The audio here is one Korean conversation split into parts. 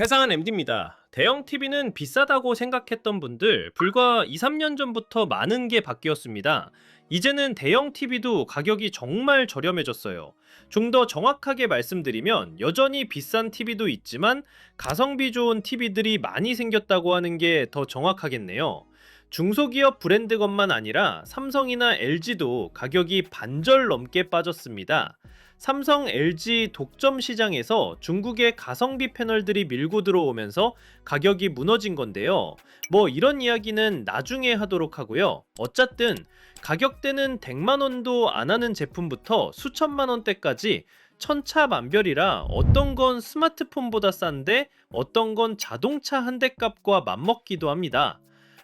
태상한 MD입니다. 대형 TV는 비싸다고 생각했던 분들 불과 2, 3년 전부터 많은 게 바뀌었습니다. 이제는 대형 TV도 가격이 정말 저렴해졌어요. 좀 더 정확하게 말씀드리면 여전히 비싼 TV도 있지만 가성비 좋은 TV들이 많이 생겼다고 하는 게 더 정확하겠네요. 중소기업 브랜드 것만 아니라 삼성이나 LG도 가격이 반절 넘게 빠졌습니다. 삼성, LG 독점 시장에서 중국의 가성비 패널들이 밀고 들어오면서 가격이 무너진 건데요. 뭐 이런 이야기는 나중에 하도록 하고요. 어쨌든 가격대는 100만 원도 안 하는 제품부터 수천만 원대까지 천차만별이라 어떤 건 스마트폰보다 싼데 어떤 건 자동차 한 대 값과 맞먹기도 합니다.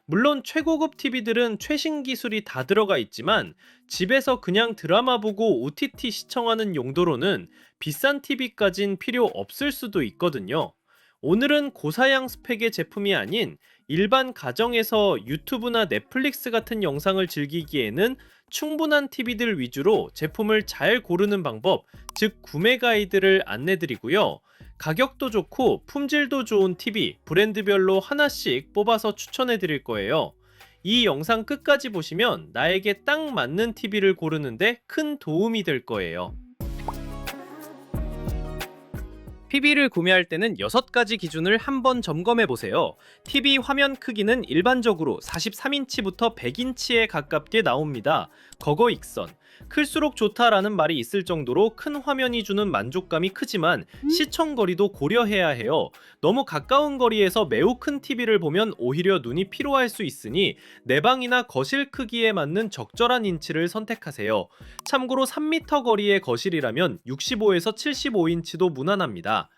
물론 최고급 TV들은 최신 기술이 다 들어가 있지만 집에서 그냥 드라마 보고 OTT 시청하는 용도로는 비싼 TV까진 필요 없을 수도 있거든요. 오늘은 고사양 스펙의 제품이 아닌 일반 가정에서 유튜브나 넷플릭스 같은 영상을 즐기기에는 충분한 TV들 위주로 제품을 잘 고르는 방법, 즉 구매 가이드를 안내드리고요. 가격도 좋고 품질도 좋은 TV 브랜드별로 하나씩 뽑아서 추천해 드릴 거예요. 이 영상 끝까지 보시면 나에게 딱 맞는 TV를 고르는데 큰 도움이 될 거예요. TV를 구매할 때는 6가지 기준을 한번 점검해 보세요. TV 화면 크기는 일반적으로 43인치부터 100인치에 가깝게 나옵니다. 거거 익선. 클수록 좋다라는 말이 있을 정도로 큰 화면이 주는 만족감이 크지만 시청 거리도 고려해야 해요. 너무 가까운 거리에서 매우 큰 TV를 보면 오히려 눈이 피로할 수 있으니 내 방이나 거실 크기에 맞는 적절한 인치를 선택하세요. 참고로 3m 거리의 거실이라면 65에서 75인치도 무난합니다.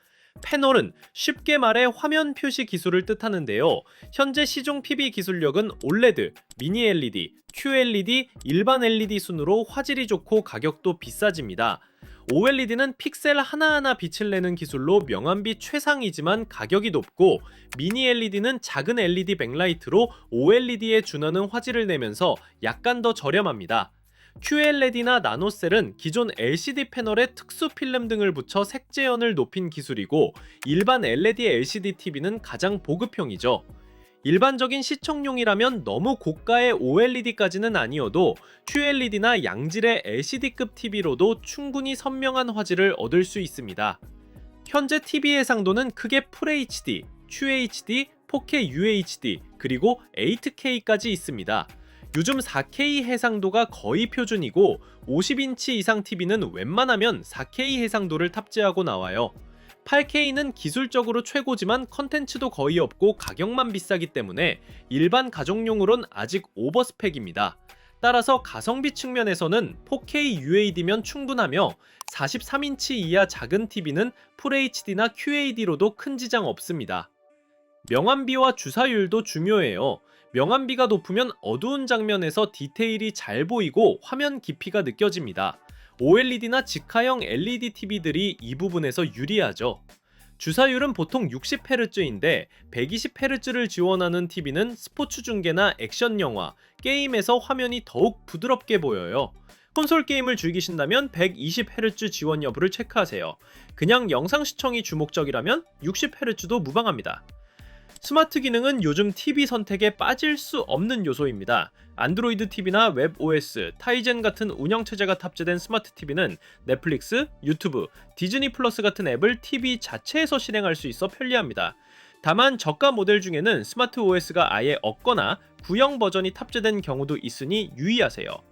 패널은 쉽게 말해 화면 표시 기술을 뜻하는데요. 현재 시중 PB 기술력은 OLED, 미니 LED, QLED, 일반 LED 순으로 화질이 좋고 가격도 비싸집니다. OLED는 픽셀 하나하나 빛을 내는 기술로 명암비 최상이지만 가격이 높고 미니 LED는 작은 LED 백라이트로 OLED에 준하는 화질을 내면서 약간 더 저렴합니다. QLED나 나노셀은 기존 LCD 패널에 특수 필름 등을 붙여 색재현을 높인 기술이고 일반 LED LCD TV는 가장 보급형이죠. 일반적인 시청용이라면 너무 고가의 OLED까지는 아니어도 QLED나 양질의 LCD급 TV로도 충분히 선명한 화질을 얻을 수 있습니다. 현재 TV 해상도는 크게 FHD, QHD, 4K UHD, 그리고 8K까지 있습니다. 요즘 4K 해상도가 거의 표준이고 50인치 이상 TV는 웬만하면 4K 해상도를 탑재하고 나와요. 8K는 기술적으로 최고지만 컨텐츠도 거의 없고 가격만 비싸기 때문에 일반 가정용으론 아직 오버스펙입니다. 따라서 가성비 측면에서는 4K UAD면 충분하며 43인치 이하 작은 TV는 FHD나 QAD로도 큰 지장 없습니다. 명암비와 주사율도 중요해요. 명암비가 높으면 어두운 장면에서 디테일이 잘 보이고 화면 깊이가 느껴집니다. OLED나 직화형 LED TV들이 이 부분에서 유리하죠. 주사율은 보통 60Hz인데 120Hz를 지원하는 TV는 스포츠 중계나 액션 영화, 게임에서 화면이 더욱 부드럽게 보여요. 콘솔 게임을 즐기신다면 120Hz 지원 여부를 체크하세요. 그냥 영상 시청이 주목적이라면 60Hz도 무방합니다. 스마트 기능은 요즘 TV 선택에 빠질 수 없는 요소입니다. 안드로이드 TV나 웹 OS, 타이젠 같은 운영 체제가 탑재된 스마트 TV는 넷플릭스, 유튜브, 디즈니 플러스 같은 앱을 TV 자체에서 실행할 수 있어 편리합니다. 다만 저가 모델 중에는 스마트 OS가 아예 없거나 구형 버전이 탑재된 경우도 있으니 유의하세요.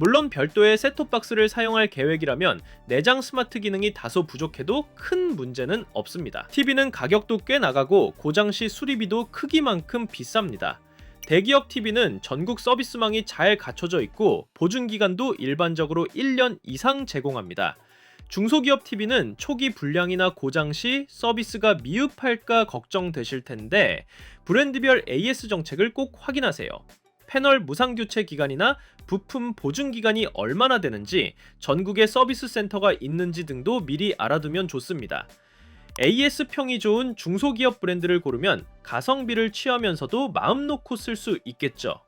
물론 별도의 셋톱박스를 사용할 계획이라면 내장 스마트 기능이 다소 부족해도 큰 문제는 없습니다. TV는 가격도 꽤 나가고 고장 시 수리비도 크기만큼 비쌉니다. 대기업 TV는 전국 서비스망이 잘 갖춰져 있고 보증 기간도 일반적으로 1년 이상 제공합니다. 중소기업 TV는 초기 불량이나 고장 시 서비스가 미흡할까 걱정되실 텐데 브랜드별 AS 정책을 꼭 확인하세요. 패널 무상 교체 기간이나 부품 보증 기간이 얼마나 되는지 전국에 서비스 센터가 있는지 등도 미리 알아두면 좋습니다. AS 평이 좋은 중소기업 브랜드를 고르면 가성비를 취하면서도 마음 놓고 쓸 수 있겠죠.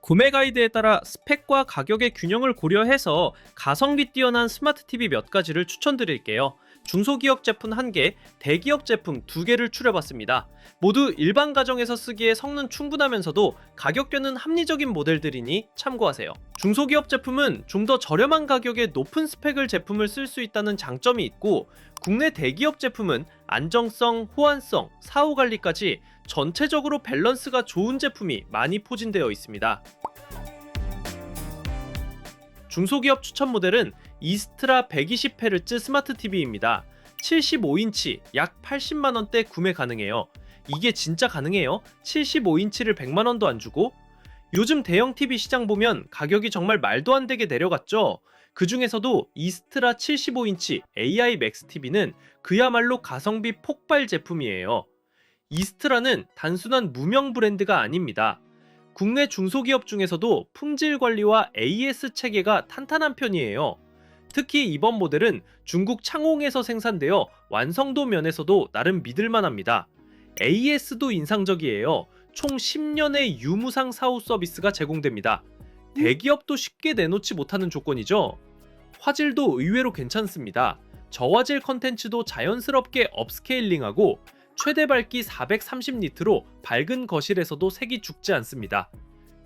구매 가이드에 따라 스펙과 가격의 균형을 고려해서 가성비 뛰어난 스마트 TV 몇 가지를 추천드릴게요. 중소기업 제품 1개, 대기업 제품 2개를 추려봤습니다. 모두 일반 가정에서 쓰기에 성능 충분하면서도 가격대는 합리적인 모델들이니 참고하세요. 중소기업 제품은 좀 더 저렴한 가격에 높은 스펙을 제품을 쓸 수 있다는 장점이 있고 국내 대기업 제품은 안정성, 호환성, 사후 관리까지 전체적으로 밸런스가 좋은 제품이 많이 포진되어 있습니다. 중소기업 추천 모델은 이스트라 120Hz 스마트 TV입니다. 75인치 약 80만 원대 구매 가능해요. 이게 진짜 가능해요? 75인치를 100만 원도 안 주고? 요즘 대형 TV 시장 보면 가격이 정말 말도 안 되게 내려갔죠. 그 중에서도 이스트라 75인치 AI 맥스 TV는 그야말로 가성비 폭발 제품이에요. 이스트라는 단순한 무명 브랜드가 아닙니다. 국내 중소기업 중에서도 품질 관리와 AS 체계가 탄탄한 편이에요. 특히 이번 모델은 중국 창홍에서 생산되어 완성도 면에서도 나름 믿을만합니다. AS도 인상적이에요. 총 10년의 유무상 사후 서비스가 제공됩니다. 대기업도 쉽게 내놓지 못하는 조건이죠. 화질도 의외로 괜찮습니다. 저화질 컨텐츠도 자연스럽게 업스케일링하고 최대 밝기 430니트로 밝은 거실에서도 색이 죽지 않습니다.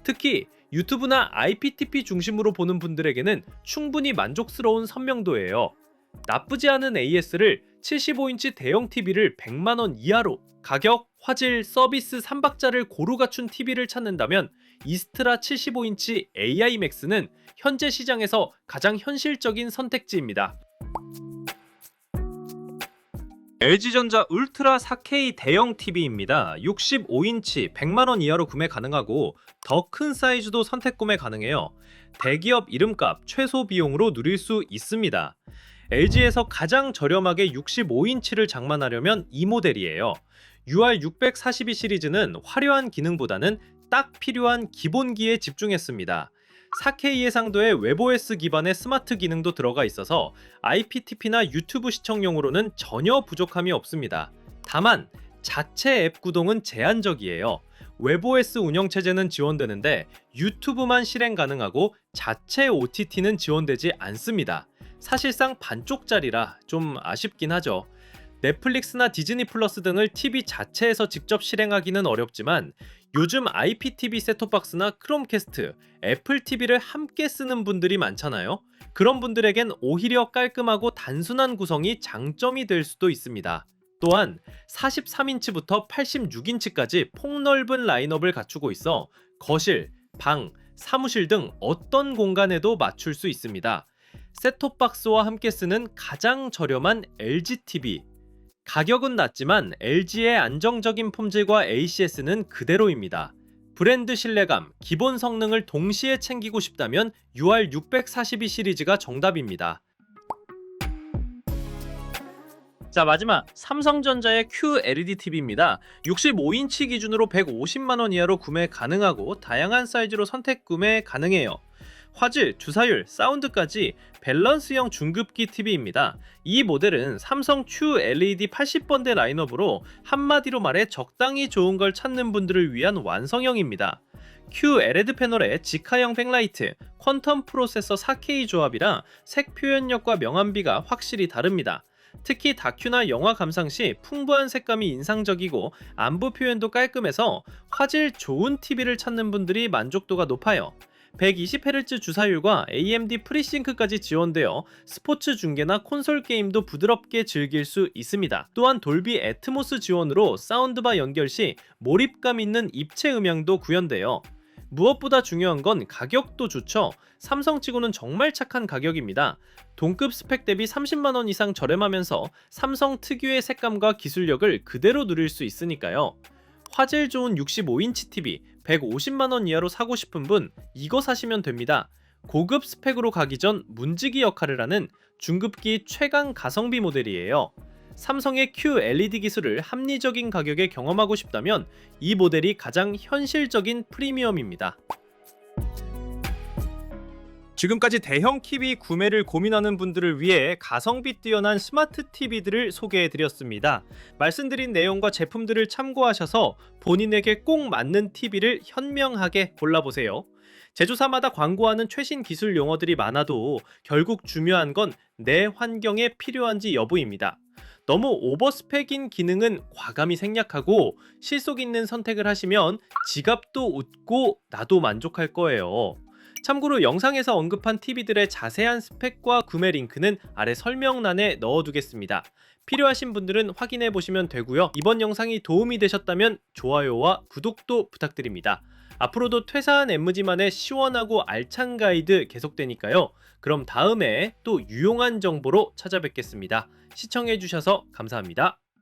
특히 유튜브나 IPTP 중심으로 보는 분들에게는 충분히 만족스러운 선명도예요. 나쁘지 않은 AS를 75인치 대형 TV를 100만원 이하로 가격, 화질, 서비스 3박자를 고루 갖춘 TV를 찾는다면 이스트라 75인치 AI Max는 현재 시장에서 가장 현실적인 선택지입니다. LG전자 울트라 4K 대형 TV입니다. 65인치 100만원 이하로 구매 가능하고 더 큰 사이즈도 선택 구매 가능해요. 대기업 이름값 최소 비용으로 누릴 수 있습니다. LG에서 가장 저렴하게 65인치를 장만하려면 이 모델이에요. UR642 시리즈는 화려한 기능보다는 딱 필요한 기본기에 집중했습니다. 4K 해상도의 웹OS 기반의 스마트 기능도 들어가 있어서 IPTP나 유튜브 시청용으로는 전혀 부족함이 없습니다. 다만 자체 앱 구동은 제한적이에요. 웹OS 운영체제는 지원되는데 유튜브만 실행 가능하고 자체 OTT는 지원되지 않습니다. 사실상 반쪽짜리라 좀 아쉽긴 하죠. 넷플릭스나 디즈니 플러스 등을 TV 자체에서 직접 실행하기는 어렵지만 요즘 IPTV 셋톱박스나 크롬캐스트, 애플 TV를 함께 쓰는 분들이 많잖아요. 그런 분들에겐 오히려 깔끔하고 단순한 구성이 장점이 될 수도 있습니다. 또한 43인치부터 86인치까지 폭넓은 라인업을 갖추고 있어 거실, 방, 사무실 등 어떤 공간에도 맞출 수 있습니다. 셋톱박스와 함께 쓰는 가장 저렴한 LG TV. 가격은 낮지만 LG의 안정적인 품질과 ACS는 그대로입니다. 브랜드 신뢰감, 기본 성능을 동시에 챙기고 싶다면 UR642 시리즈가 정답입니다. 자 마지막 삼성전자의 QLED TV입니다. 65인치 기준으로 150만 원 이하로 구매 가능하고 다양한 사이즈로 선택 구매 가능해요. 화질, 주사율, 사운드까지 밸런스형 중급기 TV입니다. 이 모델은 삼성 QLED 80번대 라인업으로 한마디로 말해 적당히 좋은 걸 찾는 분들을 위한 완성형입니다. QLED 패널에 직화형 백라이트, 퀀텀 프로세서 4K 조합이라 색 표현력과 명암비가 확실히 다릅니다. 특히 다큐나 영화 감상 시 풍부한 색감이 인상적이고 안부 표현도 깔끔해서 화질 좋은 TV를 찾는 분들이 만족도가 높아요. 120Hz 주사율과 AMD 프리싱크까지 지원되어 스포츠 중계나 콘솔 게임도 부드럽게 즐길 수 있습니다. 또한 돌비 애트모스 지원으로 사운드바 연결 시 몰입감 있는 입체 음향도 구현돼요. 무엇보다 중요한 건 가격도 좋죠. 삼성치고는 정말 착한 가격입니다. 동급 스펙 대비 30만원 이상 저렴하면서 삼성 특유의 색감과 기술력을 그대로 누릴 수 있으니까요. 화질 좋은 65인치 TV 150만원 이하로 사고 싶은 분 이거 사시면 됩니다. 고급 스펙으로 가기 전 문지기 역할을 하는 중급기 최강 가성비 모델이에요. 삼성의 QLED 기술을 합리적인 가격에 경험하고 싶다면 이 모델이 가장 현실적인 프리미엄입니다. 지금까지 대형 TV 구매를 고민하는 분들을 위해 가성비 뛰어난 스마트 TV들을 소개해 드렸습니다. 말씀드린 내용과 제품들을 참고하셔서 본인에게 꼭 맞는 TV를 현명하게 골라보세요. 제조사마다 광고하는 최신 기술 용어들이 많아도 결국 중요한 건 내 환경에 필요한지 여부입니다. 너무 오버스펙인 기능은 과감히 생략하고 실속 있는 선택을 하시면 지갑도 웃고 나도 만족할 거예요. 참고로 영상에서 언급한 TV들의 자세한 스펙과 구매 링크는 아래 설명란에 넣어두겠습니다. 필요하신 분들은 확인해 보시면 되고요. 이번 영상이 도움이 되셨다면 좋아요와 구독도 부탁드립니다. 앞으로도 퇴사한 MG만의 시원하고 알찬 가이드 계속되니까요. 그럼 다음에 또 유용한 정보로 찾아뵙겠습니다. 시청해 주셔서 감사합니다.